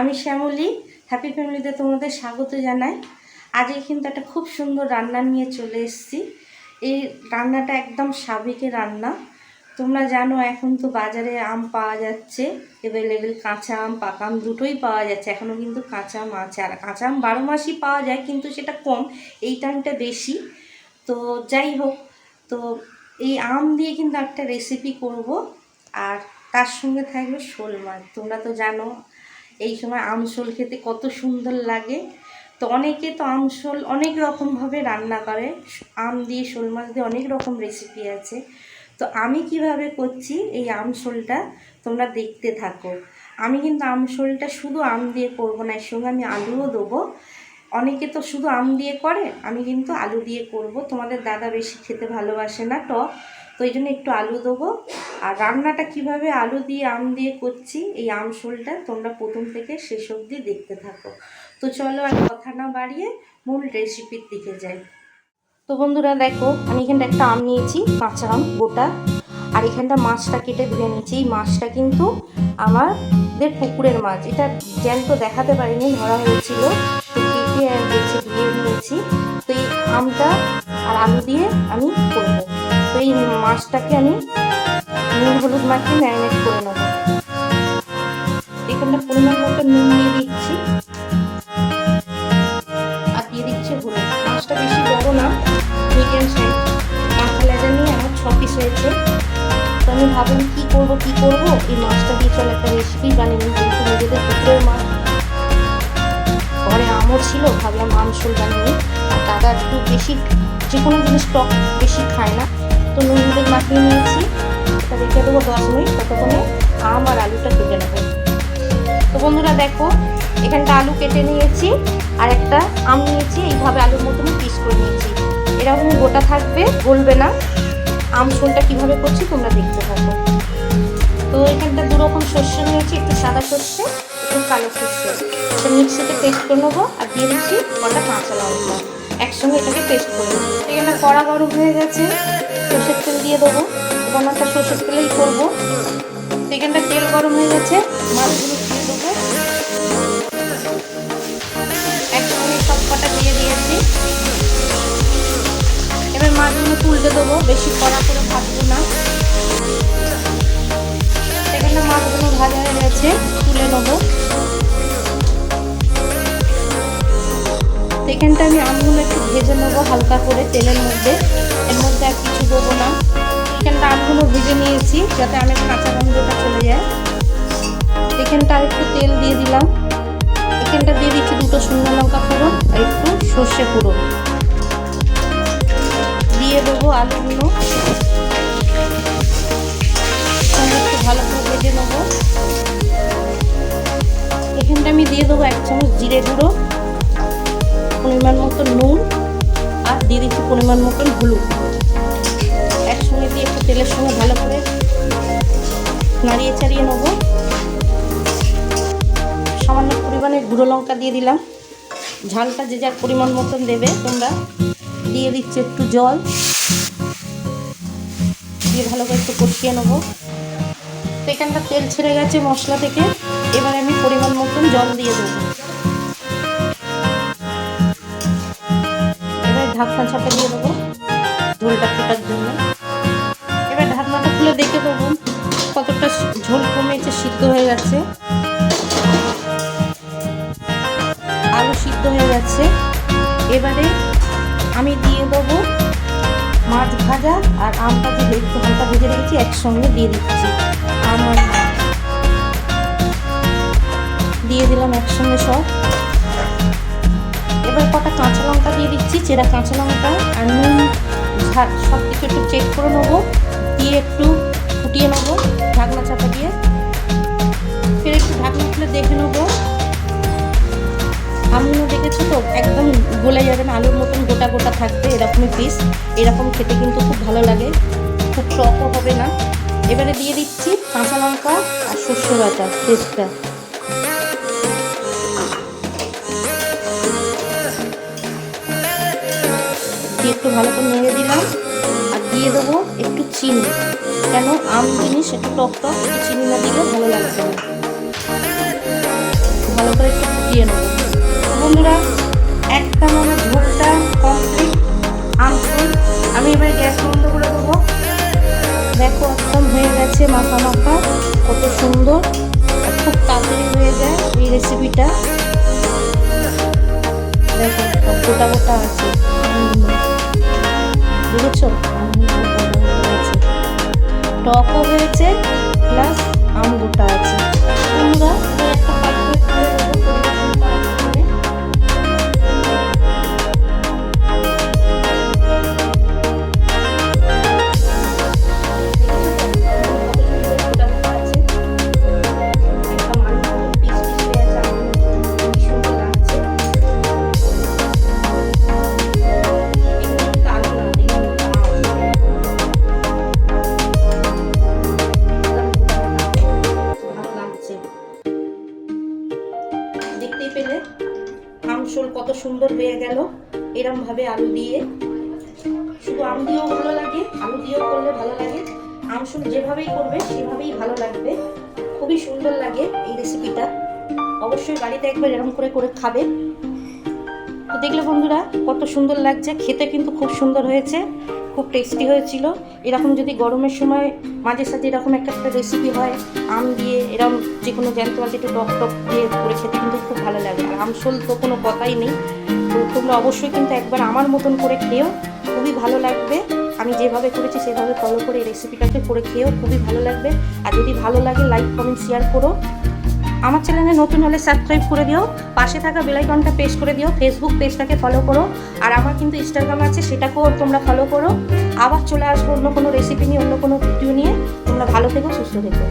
আমি শ্যামলী হ্যাপি ফ্যামিলিতে তোমাদের স্বাগত জানাই। আজকে কিন্তু একটা খুব সুন্দর রান্না নিয়ে চলে এসেছি। এই রান্নাটা একদম স্বাভাবিকের রান্না। তোমরা জানো, এখন তো বাজারে আম পাওয়া যাচ্ছে অ্যাভেলেবেল কাঁচা আম, পাকা আম দুটোই পাওয়া যাচ্ছে। এখনও কিন্তু কাঁচা আম আছে। আর কাঁচা আম বারো মাসই পাওয়া যায়, কিন্তু সেটা কম। এই টাইমটা বেশি। তো যাই হোক, তো এই আম দিয়ে কিন্তু একটা রেসিপি করব। আর তার সঙ্গে থাকবে শোল মাছ। তোমরা তো জানো এই সময় আমশোল খেতে কত সুন্দর লাগে। তো অনেকে তো আমশোল অনেক রকমভাবে রান্না করে। আম দিয়ে, শোল মাছ দিয়ে অনেক রকম রেসিপি আছে। তো আমি কীভাবে করছি এই আমশোলটা তোমরা দেখতে থাকো। আমি কিন্তু আমশোলটা শুধু আম দিয়ে করব না, এর সঙ্গে আমি আলুও দেবো। অনেকে তো শুধু আম দিয়ে করে, আমি কিন্তু আলু দিয়ে করব। তোমাদের দাদা বেশি খেতে ভালোবাসে না, টক। তো এই জন্য একটু আলু দেবো। আর রান্নাটা কীভাবে আলু দিয়ে আম দিয়ে করছি, এই আম শোলটা তোমরা প্রথম থেকে শেষ অবধি দেখতে থাকো। তো চলো আর কথা না বাড়িয়ে মূল রেসিপির দিকে যাই। তো বন্ধুরা দেখো, আমি এখানটা একটা আম নিয়েছি, কাঁচা আম, গোটা। আর এখানটা মাছটা কেটে ধুয়ে নিয়েছি। এই মাছটা কিন্তু আমাদের পুকুরের মাছ। এটা জ্যান্ত দেখাতে পারিনি, ধরা হয়েছিল। তো কেটে ধুয়ে নিয়েছি। তো এই আমটা আর আলু দিয়ে আমি করব। এই মাছটাকে আমি নুন হলুদ মাখিয়ে ম্যারিনেট করে নেব। এখানটা পরিমাণ মতো নুন দিয়ে দিচ্ছি। আর দিয়ে দিচ্ছি হলুদ। মাছটা বেশি বড় না মিডিয়াম সাইজ মাথা লেজা নিয়ে আমার ছ পিস হয়েছে। তো আমি ভাবলাম কী করব কী করব? এই মাছটা দিয়ে চলে একটা রেসিপি বানিয়ে নিই, যেহেতু নিজেদের পুকুরের মাছ। ঘরে আমও ছিল, ভাবলাম আম বানিয়ে আর দাদা একটু বেশি, যে কোনো জিনিস টক বেশি খায় না। তো নুন হলুদ মাখিয়ে নিয়েছি। এটা রেখে দেবো দশ মিনিট ততক্ষণে আম আর আলুটা কেটে নেব। তো বন্ধুরা দেখো, এখানটা আলু কেটে নিয়েছি আর একটা আম নিয়েছি, এইভাবে আলুর মতন পিস করে নিয়েছি। এরকম গোটা থাকবে, গলবে না। আম ঝোলটা কীভাবে করছি তোমরা দেখতে থাকো। তো এখানটা দু রকম শস্য নিয়েছি, একটু সাদা শস্য একটু কালো শস্য তো মিক্সিতে পেস্ট করে নেব আর দিয়ে দিচ্ছি কটা কাঁচা লঙ্কা। একসঙ্গে এটাকে পেস্ট করে এখানে কড়া গরম হয়ে গেছে, সর্ষের তেল দিয়ে দেবো। রান্নাটা সর্ষের তেলেই করব। এখানটা তেল গরম হয়ে গেছে, মাছগুলো দিয়ে দেবো। একসঙ্গে সব কটা দিয়ে দিয়েছি। এবার মাছগুলো তুলতে দেবো, বেশি কড়া করে ভাজবো না। এখানে মাছগুলো ভাজা হয়ে গেছে, তুলে নেব। এখানটা আমি আমগুলো একটু ভেজে নেব, হালকা করে তেলের মধ্যে। এর মধ্যে আর কিছু দেবো না। এখানটা আমগুলো ভেজে নিয়েছি, যাতে আমের কাঁচা গন্ধটা চলে যায়। এখানটা আর একটু তেল দিয়ে দিলাম। এখানটা দিয়ে দিচ্ছি দুটো শুকনো লঙ্কা ফোড়ন আর একটু সর্ষে ফোড়ন। দিয়ে দেবো আলুগুলো। একটু ভালো করে ভেজে নেব। এখানটা আমি দিয়ে দেবো এক চামচ জিরে গুঁড়ো। পরিমাণ মতো নুন আর দিয়ে দিচ্ছি পরিমাণ মতন হলুদ। একসঙ্গে দিয়ে একটু তেলের সঙ্গে ভালো করে নাড়িয়ে চাড়িয়ে নেব। সামান্য পরিমাণে গুঁড়ো লঙ্কা দিয়ে দিলাম। ঝালটা যে যার পরিমাণ মতন দেবে তোমরা দিয়ে দিচ্ছি একটু জল। দিয়ে ভালো করে একটু কষিয়ে নেব। এখানটা তেল ছেড়ে গেছে মশলা থেকে। এবার আমি পরিমাণ মতন জল দিয়ে দেবো। ঢাকনা ছাপা দিয়ে দেবো। ঝোলটা ফোটার জন্য। এবার ঢাকনাটা খুলে দেখে দেবো কতটা ঝোল কমেছে, সিদ্ধ হয়ে গেছে। আলু সিদ্ধ হয়ে গেছে। এবারে আমি দিয়ে দেবো মাছ ভাজা আর আমটা যে একটু হালকা ভেজে রেখেছি, একসঙ্গে দিয়ে দিচ্ছি। আমার দিয়ে দিলাম একসঙ্গে সব। এবার কটা কাঁচা লঙ্কা দিয়ে দিচ্ছি চেরা কাঁচা লঙ্কা আর নুন ঝাল সব কিছু একটু চেক করে নেব, দিয়ে একটু ফুটিয়ে নেব ঢাকনা চাপা দিয়ে। ফের একটু ঢাকনা খুলে দেখে নেব। আমগুলো দেখেছ তো? একদম গলে যাবে না, আলুর মতন গোটা গোটা থাকবে, এরকমই পিস এরকম খেতে কিন্তু খুব ভালো লাগে, খুব টকও হবে না। এবারে দিয়ে দিচ্ছি কাঁচা লঙ্কা আর শস্য বাটা, পেস্টটা। একটু ভালো করে নেড়ে দিলাম আর দিয়ে দেবো একটু চিনি। কেন আম জিনিস একটু টক টক একটু চিনি না দিলে ভালো লাগবে না। ভালো করে একটু ফুটিয়ে নেব। বন্ধুরা, একটা মানে ঝোলটা কমপ্লিট আমফুল আমি এবার গ্যাস বন্ধ করে দেবো। দেখো একদম হয়ে গেছে মাখা মাখা, কত সুন্দর খুব তাড়াতাড়ি হয়ে যায় এই রেসিপিটা দেখো গোটা গোটা আছে। আছে টকও হয়েছে প্লাস আমগুটা আছে। তোমরা একটা পাত্রে গেল। এরম ভাবে আলু দিয়ে। শুধু আম দিয়েও ভালো লাগে, আলু দিয়েও করলে ভালো লাগে। আমসুল যেভাবেই করবে, সেভাবেই ভালো লাগবে। খুবই সুন্দর লাগে এই রেসিপিটা অবশ্যই বাড়িতে একবার এরম করে করে খাবে। তো দেখলে বন্ধুরা, কত সুন্দর লাগছে। খেতে কিন্তু খুব সুন্দর হয়েছে। খুব টেস্টি হয়েছিল। এরকম যদি গরমের সময় মাঝে সাঝে এরকম একটা একটা রেসিপি হয়, আম দিয়ে এরকম যে কোনো জ্যান্ত মাছ একটু টক টক দিয়ে করে খেতে কিন্তু খুব ভালো লাগে। আর আমসোল তো কোনো কথাই নেই। তো তোমরা অবশ্যই কিন্তু একবার আমার মতন করে খেয়েও খুবই ভালো লাগবে। আমি যেভাবে করেছি সেভাবে ফলো করে এই রেসিপিটাকে করে খেয়েও খুবই ভালো লাগবে। আর যদি ভালো লাগে লাইক কমেন্ট শেয়ার করো। আমার চ্যানেলে নতুন হলে সাবস্ক্রাইব করে দিও, পাশে থাকা বেলাইকনটা প্রেস করে দিও ফেসবুক পেজটাকে ফলো করো, আর আমার কিন্তু ইনস্টাগ্রাম আছে, সেটাকেও তোমরা ফলো করো। আবার চলে আসব অন্য কোনো রেসিপি নিয়ে, অন্য কোনো ভিডিও নিয়ে। তোমরা ভালো থেকো, সুস্থ থেকো।